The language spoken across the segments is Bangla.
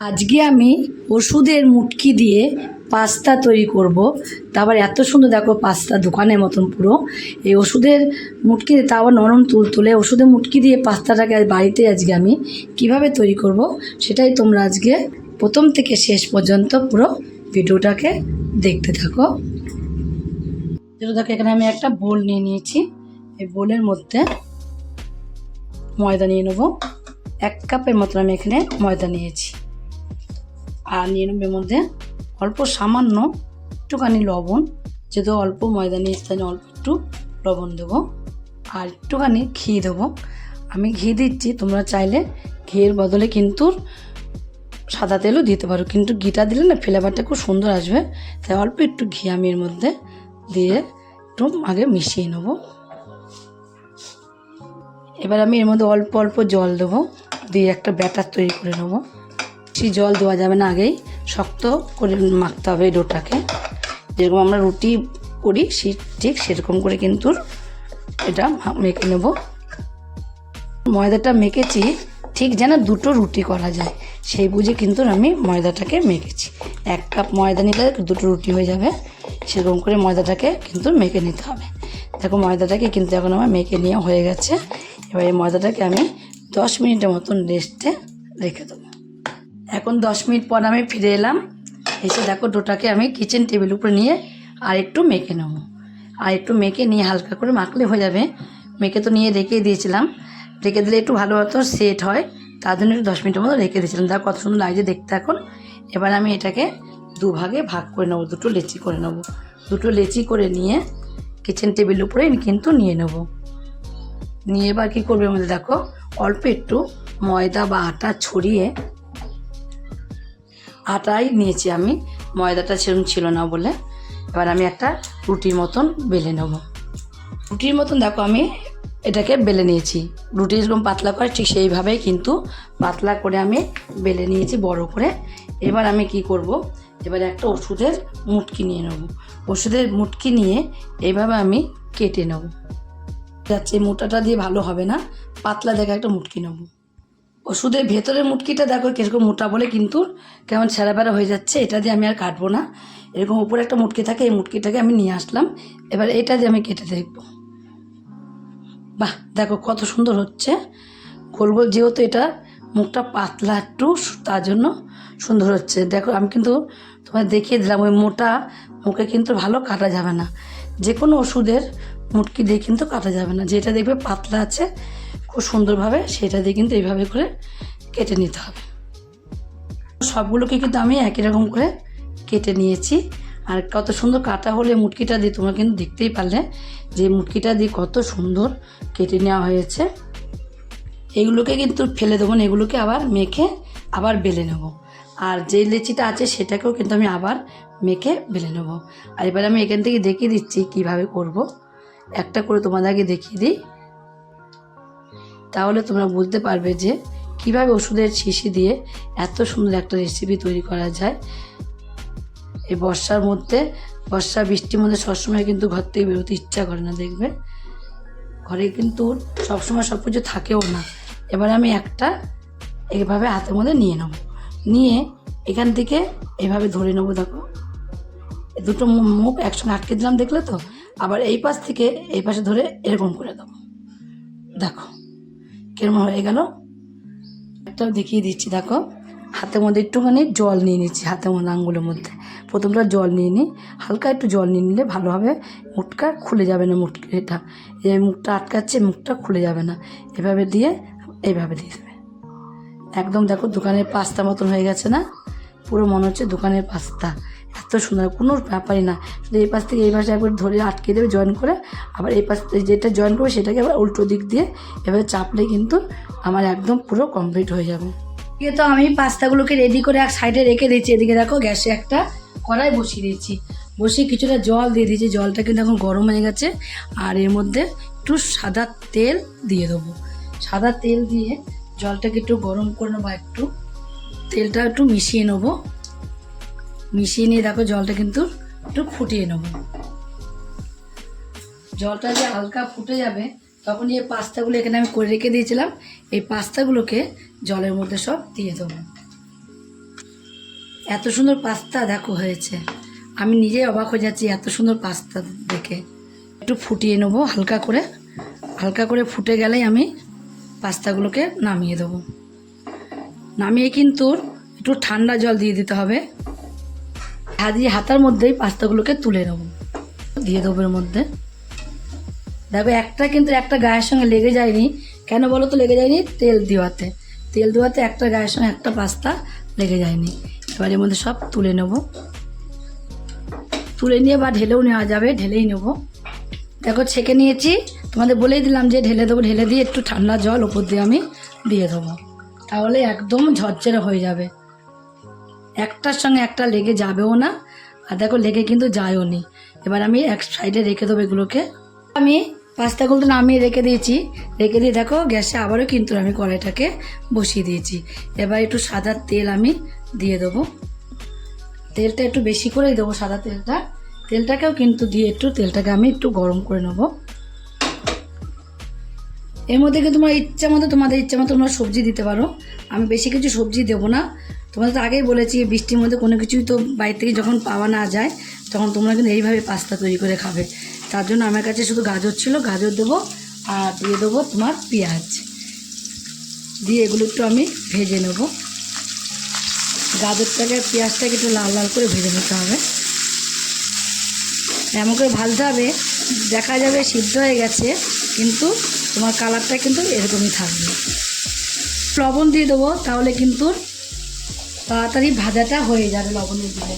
আজকে আমি ওষুধের মুটকি দিয়ে পাস্তা তৈরি করব। তারপর এত সুন্দর, দেখো পাস্তা দোকানের মতন পুরো। এই ওষুধের মুটকি দিয়ে তারপর নরম তুল তুলে ওষুধের মুটকি দিয়ে পাস্তাটাকে বাড়িতে আজকে আমি কীভাবে তৈরি করব সেটাই তোমরা আজকে প্রথম থেকে শেষ পর্যন্ত পুরো ভিডিওটাকে দেখতে থাকো। দেখো, এখানে আমি একটা বোল নিয়ে নিয়েছি। এই বোলের মধ্যে ময়দা নিয়ে নেব। এক কাপের মতন আমি এখানে ময়দা নিয়েছি। আর নিয়ে মধ্যে অল্প সামান্য একটুখানি লবণ, যেহেতু অল্প ময়দা স্থানে অল্প একটু লবণ দেবো আর একটুখানি ঘি দেবো। আমি ঘি দিচ্ছি, তোমরা চাইলে ঘিয়ের বদলে কিন্তু সাদা তেলও দিতে পারো, কিন্তু ঘিটা দিলে না ফ্লেভারটা খুব সুন্দর আসবে। তাই অল্প একটু ঘি আমি এর মধ্যে দিয়ে একটু আগে মিশিয়ে নেব। এবার আমি এর মধ্যে অল্প অল্প জল দেবো, দিয়ে একটা ব্যাটার তৈরি করে নেব। বেশি জল দেওয়া যাবে না আগেই, শক্ত করে মাখতে হবে ডোটাকে। যেরকম আমরা রুটি করি, সে ঠিক সেরকম করে কিন্তু এটা মেখে নেব। ময়দাটা মেখেছি, ঠিক যেন দুটো রুটি করা যায়, সেই বুঝে কিন্তু আমি ময়দাটাকে মেখেছি। এক কাপ ময়দা নিলে দুটো রুটি হয়ে যাবে, সেরকম করে ময়দাটাকে কিন্তু মেখে নিতে হবে। দেখো ময়দাটাকে কিন্তু এখন আমার মেখে নিয়ে হয়ে গেছে। এবার এই ময়দাটাকে আমি দশ মিনিটের মতন রেস্টে রেখে দেবো। এখন দশ মিনিট পর আমি ফিরে এলাম। এসে দেখো ডোটাকে আমি কিচেন টেবিল উপরে নিয়ে আর একটু মেখে নেব। আর একটু মেখে নিয়ে হালকা করে মাখলে হয়ে যাবে। মেখে তো নিয়ে রেখে দিয়েছিলাম। রেখে দিলে একটু ভালো মতো সেট হয়। তার জন্য একটু দশ মিনিটের মতো রেখে দিয়েছিলাম। দেখো কত সুন্দর লাগছে দেখতে এখন। এবার আমি এটাকে দুভাগে ভাগ করে নেব, দুটো লেচি করে নেব। দুটো লেচি করে নিয়ে কিচেন টেবিল উপরে কিন্তু নিয়ে নেব। নিয়ে এবার কী করবে মধ্যে দেখো, অল্প একটু ময়দা বা আটা ছড়িয়ে আটাই নিয়েছি আমি। ময়দাটা সেরকম ছিল না বলে। এবার আমি একটা রুটির মতন বেলে নেব। রুটির মতন দেখো আমি এটাকে বেলে নিয়েছি। রুটি যেরকম পাতলা করে ঠিক সেইভাবেই কিন্তু পাতলা করে আমি বেলে নিয়েছি বড় করে। এবার আমি কি করব? এবার একটা ওষুধের মুটকি নিয়ে নেব। ওষুধের মুটকি নিয়ে এইভাবে আমি কেটে নেব। যাচ্ছে মোটাটা দিয়ে ভালো হবে না। পাতলা দেখা একটা মুটকি নেব। ওষুধের ভেতরের মুটকিটা দেখো কীরকম মোটা বলে কিন্তু কেমন ছেঁড়া হয়ে যাচ্ছে, এটা দিয়ে আমি আর কাটবো না। এরকম উপরে একটা মুটকি থাকে, এই মুটকিটাকে আমি নিয়ে আসলাম। এবার এটা দিয়ে আমি কেটে দেখব। বাহ, দেখো কত সুন্দর হচ্ছে। গোল গোল যেহেতু এটা মুখটা পাতলা একটু, তার জন্য সুন্দর হচ্ছে। দেখো, আমি কিন্তু তোমায় দেখিয়ে দিলাম, ওই মোটা মুখে কিন্তু ভালো কাটা যাবে না। যে কোনো ওষুধের মুটকি দিয়ে কিন্তু কাটা যাবে না। যেটা দেখবে পাতলা আছে খুব সুন্দরভাবে সেটা দিয়ে কিন্তু এইভাবে করে কেটে নিতে হবে। সবগুলোকে কিন্তু আমি একই রকম করে কেটে নিয়েছি। আর কত সুন্দর কাটা হলে মুটকিটা দিয়ে তোমরা কিন্তু দেখতেই পারলে যে মুটকিটা দিয়ে কত সুন্দর কেটে নেওয়া হয়েছে। এগুলোকে কিন্তু ফেলে দেবো না, এগুলোকে আবার মেখে আবার বেলে নেব। আর যে লেচিটা আছে সেটাকেও কিন্তু আমি আবার মেখে বেলে নেব। আর এবার আমি এখান থেকে দেখিয়ে দিচ্ছি কীভাবে করব। একটা করে তোমাদেরকে দেখিয়ে দিই। তাহলে তোমরা বুঝতে পারবে যে কীভাবে ওষুধের শিশি দিয়ে এত সুন্দর একটা রেসিপি তৈরি করা যায়। এই বর্ষার মধ্যে, বর্ষা, বৃষ্টির মধ্যে সবসময় কিন্তু ঘর থেকে বেরোতে ইচ্ছা করে না, দেখবে? ঘরে কিন্তু সবসময় সব কিছু থাকেও না। এবার আমি একটা এইভাবে হাতের মধ্যে নিয়ে নেব। নিয়ে এখান থেকে এভাবে ধরে নেব, দেখো। দুটো মুখ একসঙ্গে আটকে দিলাম, দেখলে তো? আবার এই পাশ থেকে এই পাশে ধরে এরকম করে দেবো। দেখো। কিরম হয়ে গেল? একটা দেখিয়ে দিচ্ছি, দেখো। হাতের মধ্যে একটুখানি জল নিয়ে নিচ্ছি, হাতের মধ্যে, আঙ্গুলের মধ্যে। প্রথমটা জল নিয়ে নিই। হালকা একটু জল নিয়ে নিলে ভালোভাবে মুখটা খুলে যাবে না মুখ, এটা। এই মুখটা আটকাচ্ছে, মুখটা খুলে যাবে না। এভাবে দিয়ে এইভাবে দিয়ে দেবে। একদম দেখো, দোকানের পাস্তা মতন হয়ে গেছে না? পুরো মনে হচ্ছে দোকানের পাস্তা। এত সুন্দর, কোনো ব্যাপারই না। শুধু এই পাশ থেকে এই পাশে একবার ধরে আটকে দেবে জয়েন করে। আবার এই পাশ যেটা জয়েন করবে, সেটাকে আবার উল্টো দিক দিয়ে এভাবে চাপলে কিন্তু আমার একদম পুরো কমপ্লিট হয়ে যাবে। এদিকে তো আমি পাস্তাগুলোকে রেডি করে এক সাইডে রেখে দিয়েছি। এদিকে দেখো, গ্যাসে একটা কড়াই বসিয়ে দিয়েছি। বসিয়ে কিছুটা জল দিয়ে দিয়েছি। জলটা কিন্তু এখন গরম হয়ে গেছে। আর এর মধ্যে একটু সাদা তেল দিয়ে দেবো। সাদা তেল দিয়ে জলটাকে একটু গরম করে নেব, একটু তেলটা একটু মিশিয়ে নেব। মিশিয়ে নিয়ে দেখো জলটা কিন্তু একটু ফুটিয়ে নেব। জলটা যে হালকা ফুটে যাবে, তখন এই পাস্তাগুলো এখানে আমি করে রেখে দিয়েছিলাম। এই পাস্তাগুলোকে জলের মধ্যে সব দিয়ে দেবো। এত সুন্দর পাস্তা দেখো হয়েছে। আমি নিজেই অবাক হয়ে যাচ্ছি এত সুন্দর পাস্তা দেখে। একটু ফুটিয়ে নেব হালকা করে। হালকা করে ফুটে গেলেই আমি পাস্তাগুলোকে নামিয়ে দেবো। নামিয়ে কিন্তু একটু ঠান্ডা জল দিয়ে দিতে হবে। দিয়ে হাতার মধ্যেই পাস্তাগুলোকে তুলে নেব। দিয়ে দেবো এর মধ্যে। দেখো, একটা কিন্তু একটা গায়ের সঙ্গে লেগে যায়নি। কেন বলো তো? লেগে যায়নি তেল দেওয়াতে। তেল দেওয়াতে একটা গায়ের সঙ্গে একটা পাস্তা লেগে যায়নি। এবার এর মধ্যে সব তুলে নেব। তুলে নিয়ে বা ঢেলেও নেওয়া যাবে, ঢেলেই নেব। দেখো, ছেঁকে নিয়েছি। তোমাদের বলেই দিলাম যে ঢেলে দেবো, ঢেলে দিয়ে একটু ঠান্ডা জল ওপর দিয়ে আমি দিয়ে দেবো। তাহলে একদম ঝরঝরে হয়ে যাবে। একটার সঙ্গে একটা লেগে যাবেও না। আর দেখো, লেগে কিন্তু যায়ও নি। এবার আমি এক সাইডে রেখে দেবো এগুলোকে। আমি পাস্তাগুলো নামিয়ে রেখে দিয়েছি। রেখে দিয়ে দেখো, গ্যাসে আবারও কিন্তু আমি কড়াইটাকে বসিয়ে দিয়েছি। এবার একটু সাদা তেল আমি দিয়ে দেবো। তেলটা একটু বেশি করেই দেবো সাদা তেলটা। তেলটাকেও কিন্তু দিয়ে একটু, তেলটাকে আমি একটু গরম করে নেব। এর মধ্যে কিন্তু তোমার ইচ্ছা মতো, তোমাদের ইচ্ছা মতো তোমরা সবজি দিতে পারো। আমি বেশি কিছু সবজি দেবো না। তোমাদের তো আগেই বলেছি, বৃষ্টির মধ্যে কোনো কিছুই তো বাইরে থেকে যখন পাওয়া না যায়, তখন তোমরা কিন্তু এইভাবে পাস্তা তৈরি করে খাবে। তার জন্য আমার কাছে শুধু গাজর ছিল, গাজর দেবো আর দিয়ে দেবো তোমার পেঁয়াজ। দিয়ে এগুলো একটু আমি ভেজে নেব। গাজরটাকে, পেঁয়াজটাকে একটু লাল লাল করে ভেজে নিতে হবে। এমন করে ভাজতে হবে, দেখা যাবে সিদ্ধ হয়ে গেছে, কিন্তু তোমার কালারটা কিন্তু এরকমই থাকবে। লবণ দিয়ে দেবো, তাহলে কিন্তু তাড়াতাড়ি ভাজাটা হয়ে যাবে লবণ দিলে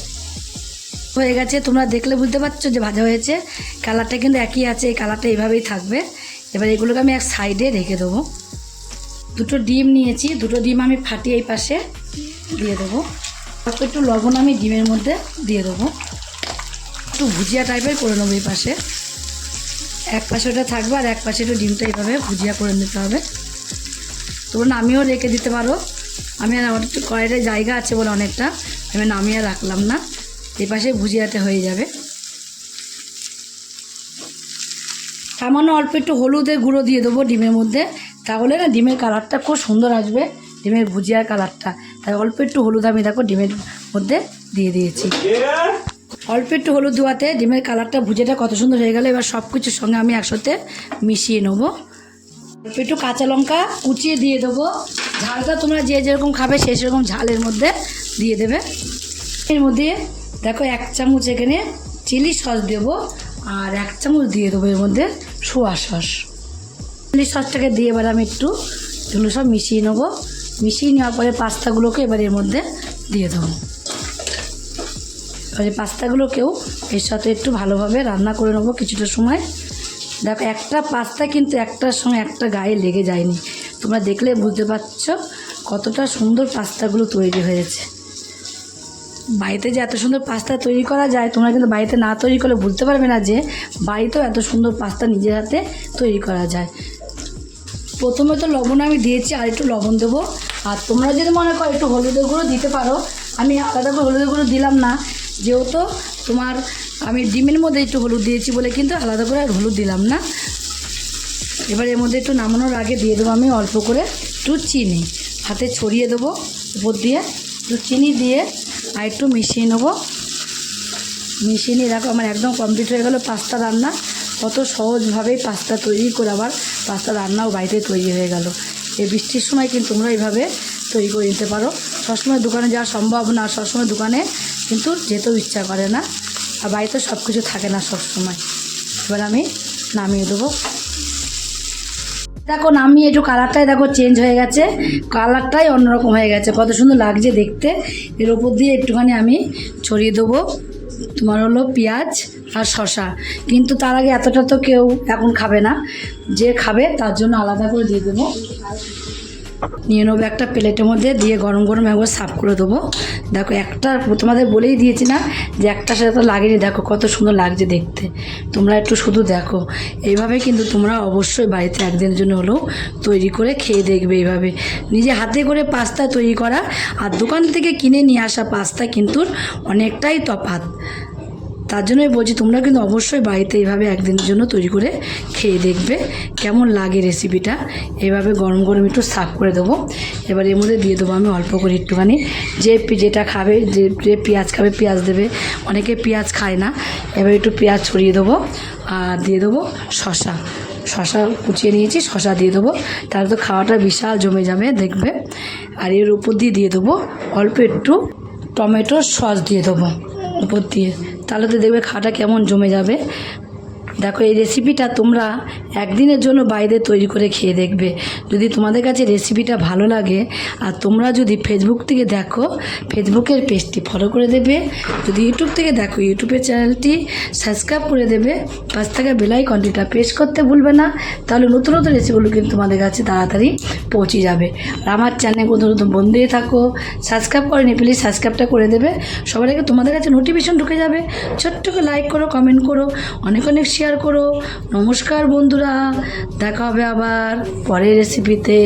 হয়ে গেছে, তোমরা দেখলে বুঝতে পারছ যে ভাজা হয়েছে। কালারটা কিন্তু একই আছে, এই কালারটা এইভাবেই থাকবে। এবার এগুলোকে আমি এক সাইডে রেখে দেবো। দুটো ডিম নিয়েছি, দুটো ডিম আমি ফাটিয়ে এই পাশে দিয়ে দেবো। একটু লবণ আমি ডিমের মধ্যে দিয়ে দেবো। একটু ভুজিয়া টাইপের করে নেব এই পাশে। এক পাশে ওটা থাকবে আর এক পাশে একটু ডিমটা এইভাবে ভুজিয়া করে নিতে হবে। তোমরা নামিয়েও রেখে দিতে পারো। আমি আর আমার একটু কড়াইতে জায়গা আছে বলে অনেকটা, আমি নামিয়ে রাখলাম না। এই পাশে ভুজিয়াতে হয়ে যাবে। সামান্য অল্প একটু হলুদের গুঁড়ো দিয়ে দেবো ডিমের মধ্যে। তাহলে না ডিমের কালারটা খুব সুন্দর আসবে, ডিমের ভুজিয়ার কালারটা। তাই অল্প একটু হলুদ আমি দেখো ডিমের মধ্যে দিয়ে দিয়েছি। অল্প একটু হলুদ দেওয়াতে ডিমের কালারটা ভুজেটা কত সুন্দর হয়ে গেল। এবার সব কিছুর সঙ্গে আমি একসাথে মিশিয়ে নেব। একটু কাঁচা লঙ্কা কুচিয়ে দিয়ে দেবো। ঝালটা তোমরা যে যেরকম খাবে সেই সেরকম ঝালের মধ্যে দিয়ে দেবে। এর মধ্যে দেখো এক চামচ এখানে চিলি সস দেবো আর এক চামচ দিয়ে দেবো এর মধ্যে সোয়া সস। চিলি সসটাকে দিয়ে এবার আমি একটু এগুলো সব মিশিয়ে নেব। মিশিয়ে নেওয়ার পরে পাস্তাগুলোকে এবার এর মধ্যে দিয়ে দেবো। এবার এই পাস্তাগুলোকেও এর সাথে একটু ভালোভাবে রান্না করে নেব কিছুটা সময়। দেখো, একটা পাস্তা কিন্তু একটার সঙ্গে একটা গায়ে লেগে যায়নি। তোমরা দেখলে বুঝতে পারছ কতটা সুন্দর পাস্তাগুলো তৈরি হয়েছে। বাড়িতে যে এত সুন্দর পাস্তা তৈরি করা যায়, তোমরা কিন্তু বাড়িতে না তৈরি করলে বুঝতে পারবে না যে বাড়িতেও এত সুন্দর পাস্তা নিজের হাতে তৈরি করা যায়। প্রথমে তো লবণ আমি দিয়েছি, আর একটু লবণ দেবো। আর তোমরা যদি মনে করো একটু হলুদের গুঁড়ো দিতে পারো, আমি আলাদা করে হলুদের গুঁড়ো দিলাম না যেহেতু তোমার আমি ডিমের মধ্যে একটু হলুদ দিয়েছি বলে কিন্তু আলাদা করে আর হলুদ দিলাম না। এবার এর মধ্যে একটু নামানোর আগে দিয়ে দেবো আমি অল্প করে একটু চিনি। হাতে ছড়িয়ে দেবো, উপর দিয়ে একটু চিনি দিয়ে আর একটু মিশিয়ে নেব। মিশিয়ে নিয়ে দেখো আমার একদম কমপ্লিট হয়ে গেলো পাস্তা রান্না। কত সহজভাবেই পাস্তা তৈরি করে আবার পাস্তা রান্নাও বাড়িতে তৈরি হয়ে গেল। এই বৃষ্টির সময় কিন্তু তোমরা এইভাবে তৈরি করে নিতে পারো। সবসময় দোকানে যাওয়া সম্ভব না, সবসময় দোকানে কিন্তু যেতেও ইচ্ছা করে না আর বাড়িতে সব কিছু থাকে না সবসময় এবার আমি নামিয়ে দেবো। দেখো, নামিয়ে একটু কালারটাই দেখো চেঞ্জ হয়ে গেছে। কালারটাই অন্যরকম হয়ে গেছে। কত সুন্দর লাগছে দেখতে। এর ওপর দিয়ে একটুখানি আমি ছড়িয়ে দেবো। তোমার হলো পেঁয়াজ আর শশা কিন্তু তার আগে এতটা তো কেউ এখন খাবে না। যে খাবে তার জন্য আলাদা করে দিয়ে দেবো। নিয়ে নেব একটা প্লেটের মধ্যে, দিয়ে গরম গরম একবার সাফ করে দেবো। দেখো, একটা তোমাদের বলেই দিয়েছি না যে একটার সাথে তো লাগেনি। দেখো, কত সুন্দর লাগছে দেখতে। তোমরা একটু শুধু দেখো। এইভাবে কিন্তু তোমরা অবশ্যই বাড়িতে একদিনের জন্য হলেও তৈরি করে খেয়ে দেখবে এইভাবে। নিজে হাতে করে পাস্তা তৈরি করা আর দোকান থেকে কিনে নিয়ে আসা পাস্তা কিন্তু অনেকটাই তফাৎ। তার জন্যই বলছি, তোমরা কিন্তু অবশ্যই বাড়িতে এইভাবে একদিনের জন্য তৈরি করে খেয়ে দেখবে। কেমন লাগে রেসিপিটা এভাবে গরম গরম একটু সাফ করে দেবো। এবার এর মধ্যে দিয়ে দেবো আমি অল্প করে একটুখানি। যে যেটা খাবে, যে যে পেঁয়াজ খাবে, পেঁয়াজ দেবে। অনেকে পেঁয়াজ খায় না। এবার একটু পেঁয়াজ ছড়িয়ে দেবো আর দিয়ে দেবো শশা শশা কুচিয়ে নিয়েছি শশা দিয়ে দেবো। তাহলে তো খাওয়াটা বিশাল জমে যাবে, দেখবে। আর এর উপর দিয়ে দিয়ে দেবো অল্প একটু টমেটো সস দিয়ে দেবো, উপর দিয়ে। তাহলে তো দেখবে খাটা কেমন জমে যাবে। দেখো, এই রেসিপিটা তোমরা একদিনের জন্য বাইরে তৈরি করে খেয়ে দেখবে। যদি তোমাদের কাছে রেসিপিটা ভালো লাগে, আর তোমরা যদি ফেসবুক থেকে দেখো ফেসবুকের পেজটি ফলো করে দেবে। যদি ইউটিউব থেকে দেখো ইউটিউবের চ্যানেলটি সাবস্ক্রাইব করে দেবে। পাঁচ থাকা বেলাই কন্টিটা প্রেস করতে ভুলবে না। তাহলে নতুন নতুন রেসিপিগুলো কিন্তু তোমাদের কাছে তাড়াতাড়ি পৌঁছে যাবে। আর আমার চ্যানেল নতুন নতুন বন্ধু থাকো সাবস্ক্রাইব করেনি প্লিজ সাবস্ক্রাইবটা করে দেবে। সবার আগে তোমাদের কাছে নোটিফিকেশন ঢুকে যাবে। ছোট্ট করে লাইক করো কমেন্ট করো। অনেক অনেক শেয়ার করো। নমস্কার বন্ধুরা দেখা হবে আবার পরের রেসিপিতে